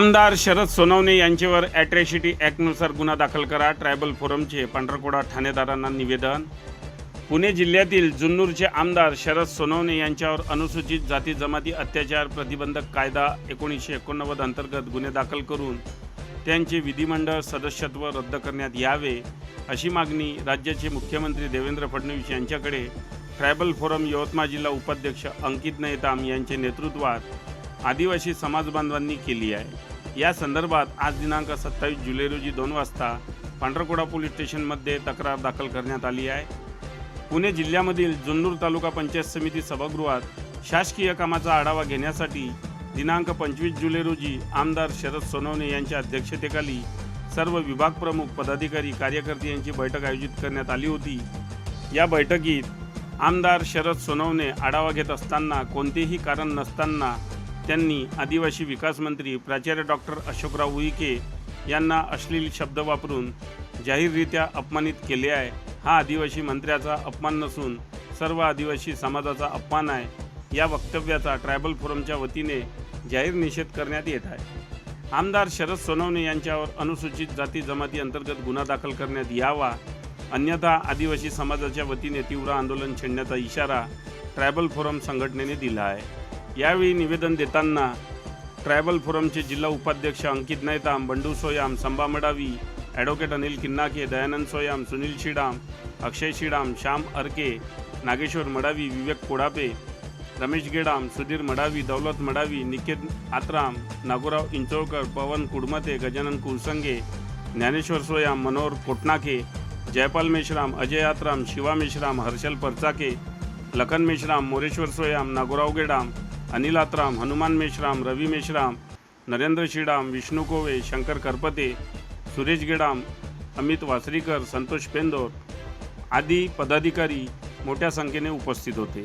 आमदार शरद सोनवणे यांच्यावर ॲट्रॅसिटी ॲक्टनुसार गुन्हा दाखल करा. ट्रायबल फोरमचे पांढरकोडा ठाणेदारांना निवेदन. पुणे जिल्ह्यातील जुन्नूरचे आमदार शरद सोनवणे यांच्यावर अनुसूचित जाती जमाती अत्याचार प्रतिबंधक कायदा एकोणीसशे एकोणनव्वद अंतर्गत गुन्हे दाखल करून त्यांचे विधिमंडळ सदस्यत्व रद्द करण्यात यावे अशी मागणी राज्याचे मुख्यमंत्री देवेंद्र फडणवीस यांच्याकडे. ट्रायबल फोरम यवतमाळ जिल्हा उपाध्यक्ष अंकित नयताम यांच्या नेतृत्वात आदिवासी समाज बांधवांनी केली आहे. या संदर्भात आज दिनांक सत्तावीस जुलै रोजी दोन वाजता पांढरकोडा पोलीस स्टेशनमध्ये तक्रार दाखल करण्यात आली आहे. पुणे जिल्ह्यामधील जुन्नूर तालुका पंचायत समिती सभागृहात शासकीय कामाचा आढावा घेण्यासाठी दिनांक पंचवीस जुलै रोजी आमदार शरद सोनवणे यांच्या अध्यक्षतेखाली सर्व विभाग प्रमुख पदाधिकारी कार्यकर्ते यांची बैठक आयोजित करण्यात आली होती. या बैठकीत आमदार शरद सोनवणे आढावा घेत असताना कोणतेही कारण नसताना त्यांनी आदिवासी विकास मंत्री प्राचार्य डॉक्टर अशोकराव उईके यांना अश्लील शब्द वापरून जाहीररित्या अपमानित केले आहे. हा आदिवासी मंत्र्याचा अपमान नसून सर्व आदिवासी समाजाचा अपमान आहे या वक्तव्याचा ट्रायबल फोरमच्या वतीने जाहीर निषेध करण्यात येत आहे. आमदार शरद सोनवणे यांच्यावर अनुसूचित जाती जमाती अंतर्गत गुन्हा दाखल करण्यात यावा अन्यथा आदिवासी समाजाच्या वतीने तीव्र आंदोलन छेडण्याचा इशारा ट्रायबल फोरम संघटनेने दिला आहे. यावेळी निवेदन देताना ट्रायबल फोरमचे जिल्हा उपाध्यक्ष अंकित नैताम बंडू सोयाम संबा मडावी ॲडव्होकेट अनिल किन्नाके दयानंद सोयाम सुनील शिडाम अक्षय शिडाम श्याम अर्के नागेश्वर मडावी विवेक कोडापे रमेश गेडाम सुधीर मडावी दौलत मडावी निकेत आत्राम नागोराव इंचोळकर पवन कुडमते गजानन कुलसंगे ज्ञानेश्वर सोयाम मनोहर कोटनाके जयपाल मेश्राम अजय आत्राम शिवा मेश्राम हर्षल परचाके लखन मेश्राम मोरेश्वर सोयाम नागोराव गेडाम अनिल आत्राम हनुमान मेश्राम रवी मेश्राम नरेंद्र शिडाम विष्णू कोवे शंकर करपते सुरेश गेडाम अमित वासरीकर संतोष पेंदोर आदी पदाधिकारी मोठ्या संख्येने उपस्थित होते.